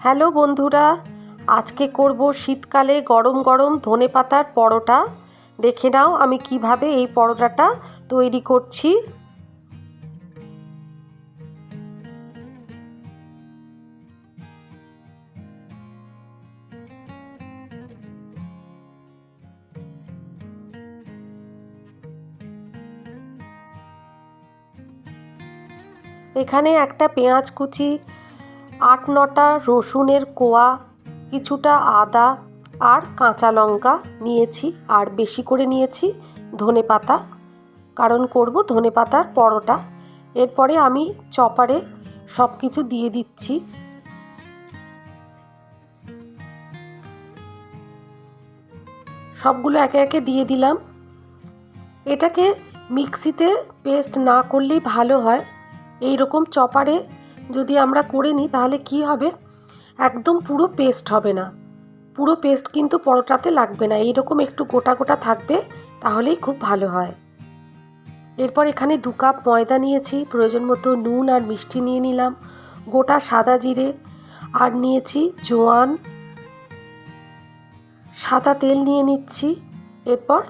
Hello বন্ধুরা, আজকে করব শীতকালে গরম গরম ধনে পাতার পরোটা। দেখে নাও আমি কীভাবে এই পরোটাটা তৈরি করছি। এখানে একটা পেঁয়াজ কুচি আট নটা রসুনের কোয়া, কিছুটা আদা আর কাঁচা লঙ্কা নিয়েছি আর বেশি করে নিয়েছি ধনে পাতা। কারণ করব ধনে পাতার পরোটা। এরপরে আমি চপারে সব কিছু দিয়ে দিচ্ছি। সবগুলো একে একে দিয়ে দিলাম। এটাকে মিক্সিতে পেস্ট না করলেই ভালো হয়। এই রকম চপারে যদি আমরা করে নিই, তাহলে কি হবে? একদম পুরো পেস্ট হবে না। পুরো পেস্ট কিন্তু পরোটাতে লাগবে না। এইরকম একটু গোটা গোটা থাকবে, তাহলেই খুব ভালো হয়। এরপর এখানে দু কাপ ময়দা নিয়েছি, প্রয়োজন মতো নুন আর মিষ্টি নিয়ে নিলাম, গোটা সাদা জিরে। আর নিয়েছি জোয়ান। সাদা তেল নিয়ে নিচ্ছি। এরপর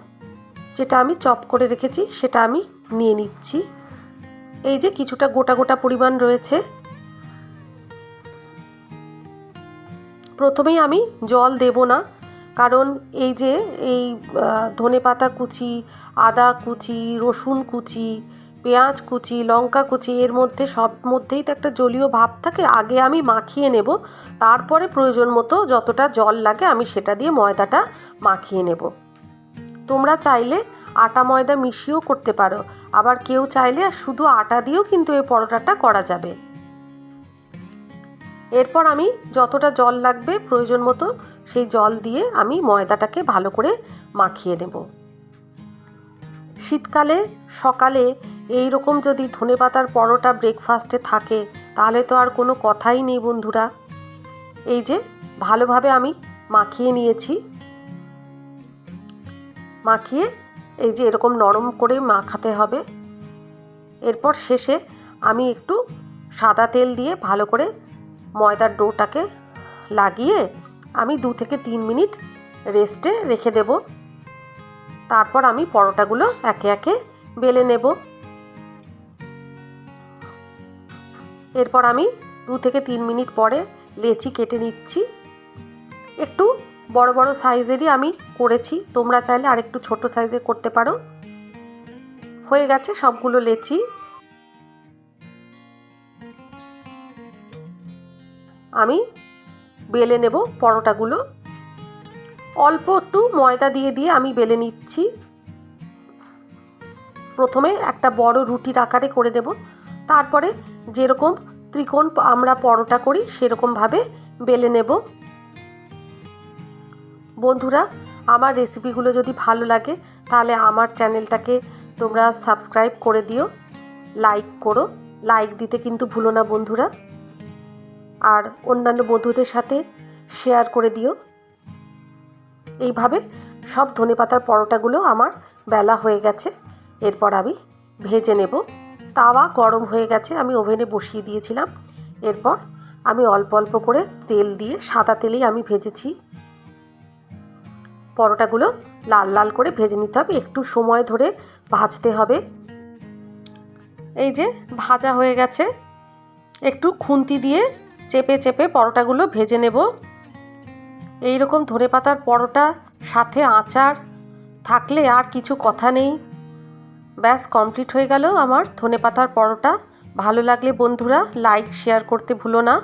যেটা আমি চপ করে রেখেছি, সেটা আমি নিয়ে নিচ্ছি। এই যে কিছুটা গোটা গোটা পরিমাণ রয়েছে প্রথমেই আমি জল দেব না। কারণ এই যে এই ধনে পাতা কুচি, আদা কুচি, রসুন কুচি, পেঁয়াজ কুচি, লঙ্কা কুচি, এর মধ্যে সব মধ্যেই তো একটা জলীয় ভাব থাকে, আগে আমি মাখিয়ে নেব। তারপরে প্রয়োজন মতো যতটা জল লাগে আমি সেটা দিয়ে ময়দাটা মাখিয়ে নেব। তোমরা চাইলে আটা ময়দা মিশিয়েও করতে পারো। আবার কেউ চাইলে শুধু আটা দিয়েও কিন্তু এই পরোটাটা করা যাবে। এরপর আমি যতটা জল লাগবে প্রয়োজন মতো সেই জল দিয়ে আমি ময়দাটাকে ভালো করে মাখিয়ে নেব। শীতকালে, সকালে এই রকম যদি ধনে পাতার পরোটা ব্রেকফাস্টে থাকে, তাহলে তো আর কোনো কথাই নেই বন্ধুরা। এই যে, ভালোভাবে আমি মাখিয়ে নিয়েছি। মাখিয়ে এই যে এরকম নরম করে মাখাতে হবে। এরপর শেষে আমি একটু সাদা তেল দিয়ে ভালো করে ময়দার ডোটাকে লাগিয়ে আমি দু থেকে তিন মিনিট রেস্টে রেখে দেব। তারপর আমি পরোটাগুলো একে একে বেলে নেব। এরপর আমি দু থেকে তিন মিনিট পরে লেচি কেটে নিচ্ছি। একটু বড় বড় সাইজেরই আমি করেছি। তোমরা চাইলে আরেকটু ছোট সাইজের করতে পারো। হয়ে গেছে সবগুলো লেচি। আমি বেলে নেব পরোটাগুলো। অল্প একটু ময়দা দিয়ে দিয়ে আমি বেলে নিচ্ছি। প্রথমে একটা বড় রুটির আকারে করে দেব। তারপরে যেরকম ত্রিকোণ আমরা পরোটা করি, সেরকমভাবে বেলে নেব। বন্ধুরা, আমার রেসিপিগুলো যদি ভালো লাগে, তাহলে আমার চ্যানেলটাকে তোমরা সাবস্ক্রাইব করে দিও। লাইক করো। লাইক দিতে কিন্তু ভুলো না বন্ধুরা। আর অন্যান্য বন্ধুদের সাথে শেয়ার করে দিও। এইভাবে সব ধনে পাতার পরোটাগুলো আমার বেলা হয়ে গেছে। এরপর আমি ভেজে নেব। তাওয়া গরম হয়ে গেছে, আমি ওভেনে বসিয়ে দিয়েছিলাম। এরপর আমি অল্প অল্প করে তেল দিয়ে সাদা তেলেই আমি ভেজেছি। পরোটাগুলো লাল লাল করে ভেজে নিতে হবে, একটু সময় ধরে ভাজতে হবে। এই যে ভাজা হয়ে গেছে, একটু খুন্তি দিয়ে চেপে চেপে পরোটাগুলো ভেজে নেব। এই রকম ধনে পাতার পরোটা, সাথে আচার, থাকলে আর কিছু কথা নেই। ব্যাস, কমপ্লিট হয়ে গেল আমার ধনে পাতার পরোটা। ভালো লাগলে বন্ধুরা, লাইক, শেয়ার করতে ভুলো না।